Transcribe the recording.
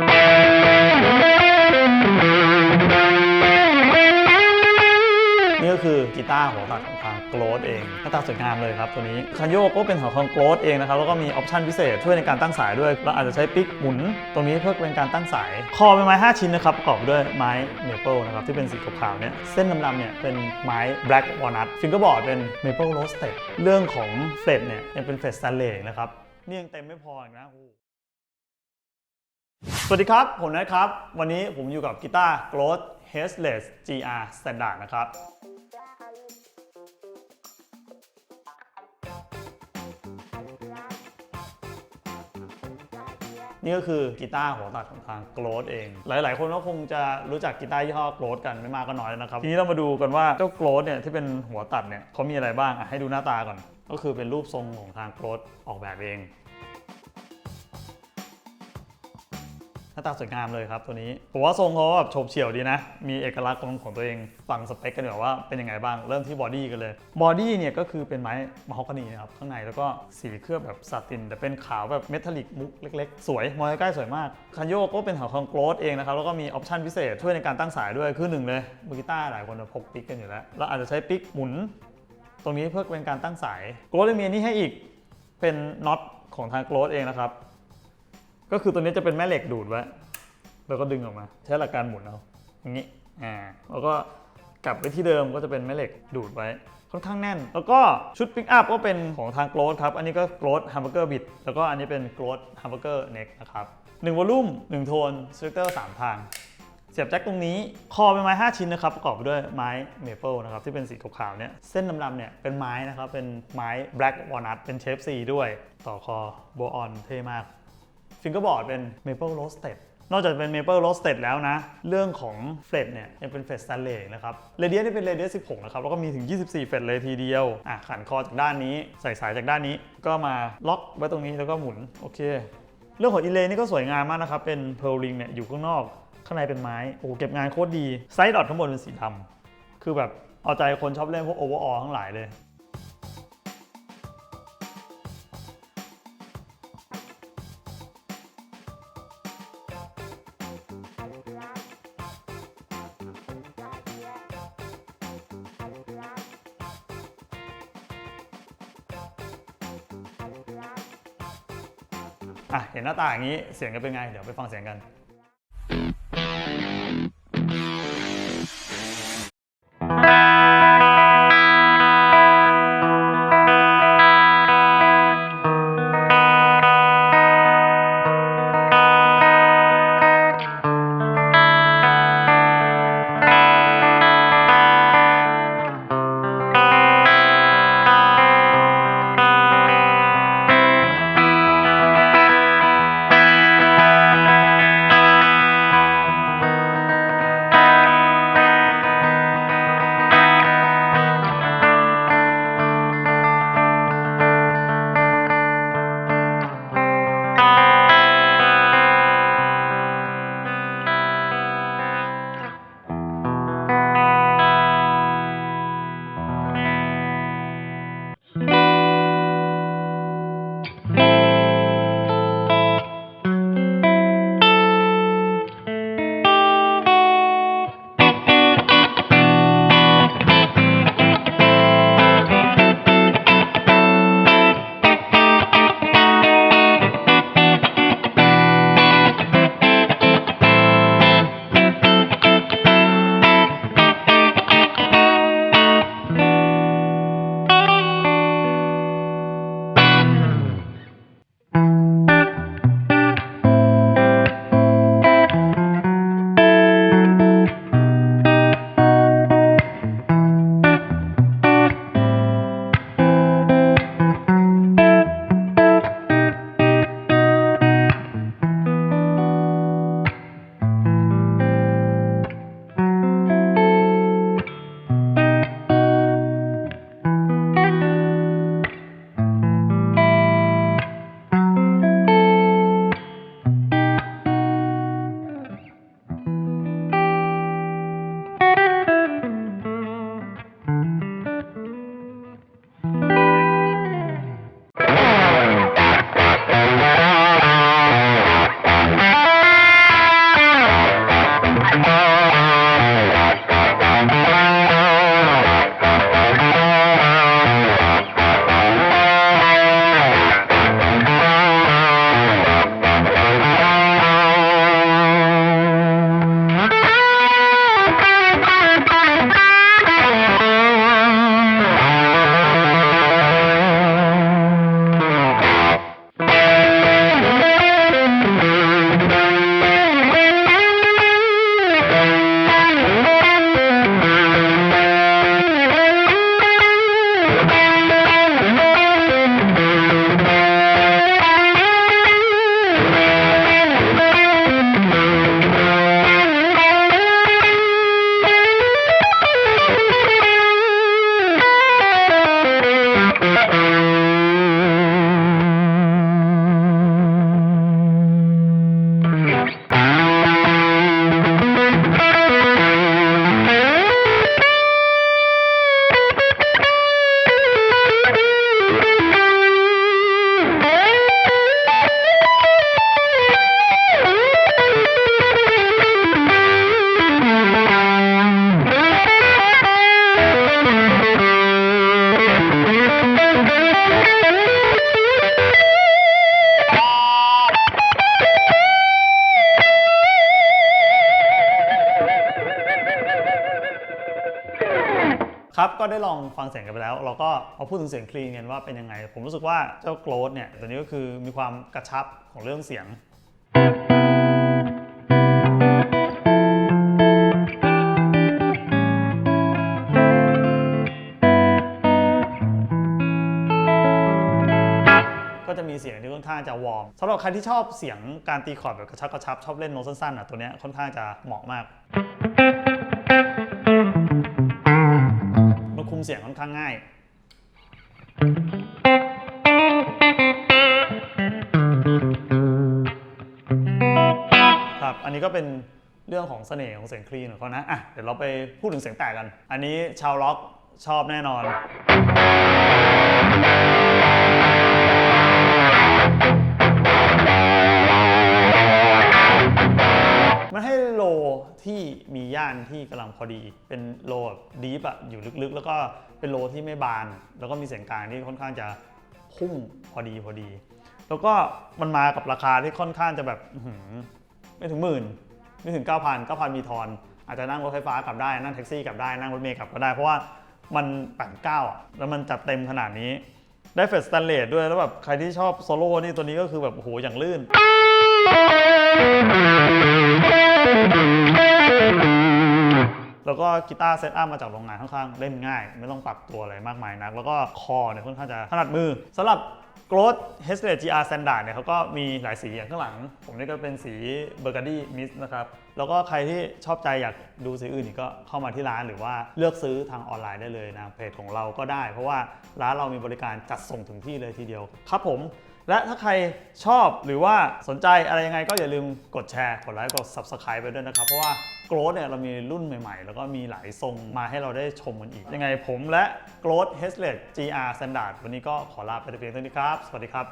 นี่ก็คือกีตาร์หัวตัดของทางโกลดเองหน้าตาสวยงามเลยครับตัวนี้คันโยกก็เป็นของทางโกลดเองนะครับ แล้วก็มีออปชันพิเศษช่วยในการตั้งสายด้วย เราอาจจะใช้ปิกหมุน ตรงนี้เพื่อเป็นการตั้งสาย คอเป็นไม้ 5 ชิ้นนะครับประกอบด้วยไม้เมเปิลนะครับที่เป็นสีขาวๆเนี่ย เส้นดำๆเนี่ยเป็นไม้ black walnut ฟิงเกอร์บอร์ดเป็นเมเปิลโรสเต็ดเรื่องของเฟลตเนี่ยยังเป็นเฟลตสแตนเลสนะครับนี่ยังเต็มไม่พออีกนะ สวัสดีครับ ผมนะครับ วันนี้ผมอยู่กับกีตาร์ Growth Headless GR Standard นะครับ นี่ก็คือกีตาร์หัวตัดของทาง Growth เอง หลาย ๆ คนก็คงจะรู้จักกีตาร์ยี่ห้อ Growth กันไม่มากก็น้อยนะครับ ทีนี้เรามาดูกันว่าเจ้า Growth เนี่ยที่เป็นหัวตัดเนี่ยเขามีอะไรบ้างอะให้ดูหน้าตาก่อน ก็คือเป็นรูปทรงของทาง Growth ออกแบบเอง น้าตาสวยงามเลยครับตัวนี้ผมว่าทรงเขาแบบโฉบเฉี่ยวดีนะ มีเอกลักษณ์ของตัวเองฟังสเปคกันดีกว่าว่าเป็นยังไงบ้าง เริ่มที่บอดี้กันเลย บอดี้เนี่ยก็คือเป็นไม้มะฮอกกานีนะครับข้างในแล้วก็สีเคลือบแบบซาติน แต่เป็นขาวแบบเมทัลลิกมุกเล็กๆ สวย มองใกล้ๆสวยมาก คันโยกก็เป็นของทางโกลดเองนะครับ แล้วก็มีออปชั่นพิเศษช่วยในการตั้งสายด้วยคือหนึ่งเลยมือกีตาร์หลายคนพกปิกกันอยู่แล้วเราอาจจะใช้ปิกหมุน ตรงนี้เพื่อเป็นการตั้งสายโกลดมีอันนี้ให้อีกเป็นน็อตของทางโกลดเองนะครับ ก็คือตัวนี้จะเป็นแม่เหล็กดูดไว้แล้วก็ดึงออกมา ใช้หลักการหมุนเอาอย่างนี้อ่าแล้วก็กลับไปที่เดิมก็จะเป็นแม่เหล็กดูดไว้ ค่อนข้างแน่น แล้วก็ชุดปิกอัพก็เป็นของทางโกลดครับ อันนี้ก็โกลดฮัมเบอร์เกอร์บิดแล้วก็อันนี้เป็นโกลดฮัมเบอร์เกอร์เน็กนะครับหนึ่งวอลลุ่มหนึ่งโทนสวิกเตอร์สามทาง เสียบแจ็คตรงนี้ คอเป็นไม้ 5 ชิ้นนะครับ ประกอบไปด้วยไม้เมเปิลนะครับ ที่เป็นสีขาวๆเนี่ยเส้นดำๆเนี่ยเป็นไม้นะครับ เป็นไม้ black walnut เป็นเชฟซีด้วย ต่อคอโบออนเท่มาก ฟิงเกอร์บอร์ดเป็น Maple Roasted นอกจากเป็น Maple Roasted แล้วนะ เรื่องของเฟลตเนี่ยยังเป็นเฟลตสแตนเลสนะครับเรเดียนี่เป็นเรเดียส16 นะครับ แล้วก็มีถึง 24 เฟลตเลยทีเดียว อะขันคอจากด้านนี้ ใส่สายจากด้านนี้ ก็มาล็อกไว้ตรงนี้แล้วก็หมุน โอเค เรื่องของอิเลนี่ก็สวยงามมากนะครับ เป็นเพลริงเนี่ยอยู่ข้างนอก ข้างในเป็นไม้ โอ้เก็บงานโคตรดี ไซด์ดอทข้างบนเป็นสีดำคือแบบเอาใจคนชอบเล่นพวกโอเวอร์ออทั้งหลายเลย อะเห็นหน้าตาอย่างนี้เสียงจะเป็นไง เดี๋ยวไปฟังเสียงกัน ครับก็ได้ลองฟังเสียงกันไปแล้ว เราก็มาพูดถึงเสียงคลีนกันว่าเป็นยังไง ผมรู้สึกว่าเจ้าโกลดเนี่ยตัวนี้ก็คือมีความกระชับของเรื่องเสียงก็จะมีเสียงที่ค่อนข้างจะวอร์มสำหรับใครที่ชอบเสียงการตีคอร์ดแบบกระชับกระชับชอบเล่นโน้ตสั้นๆอะตัวเนี้ยค่อนข้างจะเหมาะมาก มเสียงค่อนข้างง่าย ครับ อันนี้ก็เป็นเรื่องของเสน่ห์ของเสียงคลีนของเขานะ อะ เดี๋ยวเราไปพูดถึงเสียงแตกกัน อันนี้ชาวล็อกชอบแน่นอนานที่กำลังพอดี เป็นโลแบบดีฟอะอยู่ลึกๆ แล้วก็เป็นโลที่ไม่บาน แล้วก็มีเสียงกลางที่ค่อนข้างจะพุ่งพอดีพอดี แล้วก็มันมากับราคาที่ค่อนข้างจะแบบไม่ถึงหมื่นไม่ถึง 9 0 0 0 9,000 มีทอน อาจจะนั่งรถไฟฟ้ากลับได้ นั่งแท็กซี่กลับได้ นั่งรถเมล์กลับก็ได้ เพราะว่ามัน89อะ แล้วมันจัดเต็มขนาดนี้ ได้เฟสสแตนเลสด้วย แล้วแบบใครที่ชอบโซโล่นี่ตัวนี้ก็คือแบบโอ้โหอย่างลื่น แล้วก็กีตาร์เซตอัพมาจากโรงงานค่อนข้างเล่นง่าย ไม่ต้องปรับตัวอะไรมากมายนัก แล้วก็คอเนี่ยค่อนข้างจะถนัดมือสำหรับ Growth h e s t e r GR Standard เนี่ยเขาก็มีหลายสีอย่างข้างหลัง ผมนี่ก็เป็นสี Burgundy Mist นะครับ แล้วก็ใครที่ชอบใจอยากดูสีอื่นอีกก็เข้ามาที่ร้านหรือว่าเลือกซื้อทางออนไลน์ได้เลยนะเพจของเราก็ได้ เพราะว่าร้านเรามีบริการจัดส่งถึงที่เลยทีเดียวครับผม และถ้าใครชอบหรือว่าสนใจอะไรยังไงก็อย่าลืมกดแชร์ กดไลค์กด Subscribe ไปด้วยนะครับเพราะว่า โกรดเนี่ยเรามีรุ่นใหม่ๆ แล้วก็มีหลายทรงมาให้เราได้ชมกันอีก ยังไงผมและ Growth h e s l e t GR Standard วันนี้ก็ขอลาไปแต่เพียงเท่านี้ครับ สวัสดีครับ